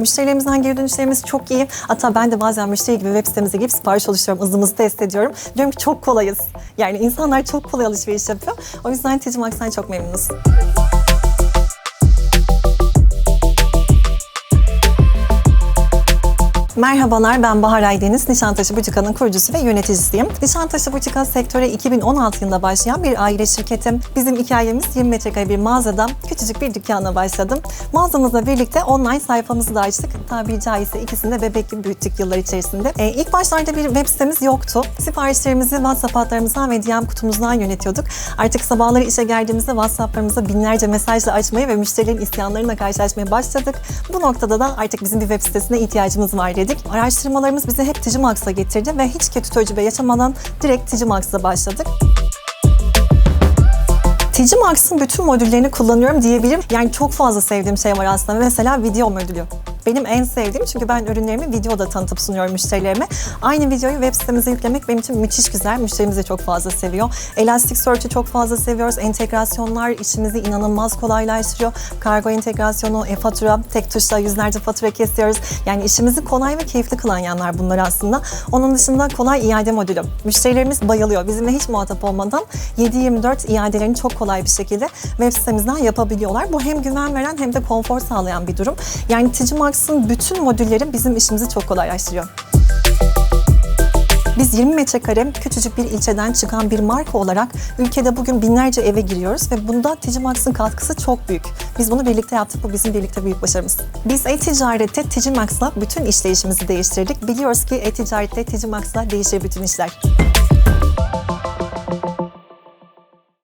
Müşterilerimizden geri dönüşlerimiz çok iyi. Hatta ben de bazen müşteri gibi web sitemize girip sipariş oluşturuyorum. Hızımızı test ediyorum. Diyorum ki çok kolayız. Yani insanlar çok kolay alışveriş yapıyor. O yüzden Ticim Max'tan çok memnunuz. Merhabalar ben Bahar Aydeniz, Nişantaşı Butika'nın kurucusu ve yöneticisiyim. Nişantaşı Butika sektöre 2016 yılında başlayan bir aile şirketim. Bizim hikayemiz 20 metrekare bir mağazada küçücük bir dükkanla başladım. Mağazamızla birlikte online sayfamızı da açtık. Tabiri caizse ikisini de bebek gibi büyüttük yıllar içerisinde. Ee, ilk başlarda bir web sitemiz yoktu. Siparişlerimizi WhatsApp hatlarımızdan ve DM kutumuzdan yönetiyorduk. Artık sabahları işe geldiğimizde WhatsApp'larımıza binlerce mesajla açmayı ve müşterilerin isyanlarıyla karşılaşmaya başladık. Bu noktada da artık bizim bir web sitesine ihtiyacımız var dedik. Araştırmalarımız bizi hep Digimax'a getirdi ve hiç kötü tecrübe yaşamadan direkt Digimax'a başladık. Digimax'ın bütün modüllerini kullanıyorum diyebilirim. Yani çok fazla sevdiğim şey var aslında. Mesela video modülü. Benim en sevdiğim çünkü ben ürünlerimi videoda tanıtıp sunuyorum müşterilerime. Aynı videoyu web sitemize yüklemek benim için müthiş güzel. Müşterimiz de çok fazla seviyor. Elasticsearch'ı çok fazla seviyoruz. Entegrasyonlar işimizi inanılmaz kolaylaştırıyor. Kargo entegrasyonu, e-fatura, tek tuşla yüzlerce fatura kesiyoruz. Yani işimizi kolay ve keyifli kılan yanlar bunlar aslında. Onun dışında kolay iade modülü. Müşterilerimiz bayılıyor. Bizimle hiç muhatap olmadan 7-24 iadelerini çok kolay bir şekilde web sitemizden yapabiliyorlar. Bu hem güven veren hem de konfor sağlayan bir durum. Yani Digimax'ın bütün modülleri bizim işimizi çok kolaylaştırıyor. Biz 20 metrekare küçücük bir ilçeden çıkan bir marka olarak ülkede bugün binlerce eve giriyoruz ve bunda Digimax'ın katkısı çok büyük. Biz bunu birlikte yaptık. Bu bizim birlikte büyük başarımız. Biz e-ticarette Digimax'la bütün işleyişimizi değiştirdik. Biliyoruz ki e-ticarette Digimax'la değişir bütün işler.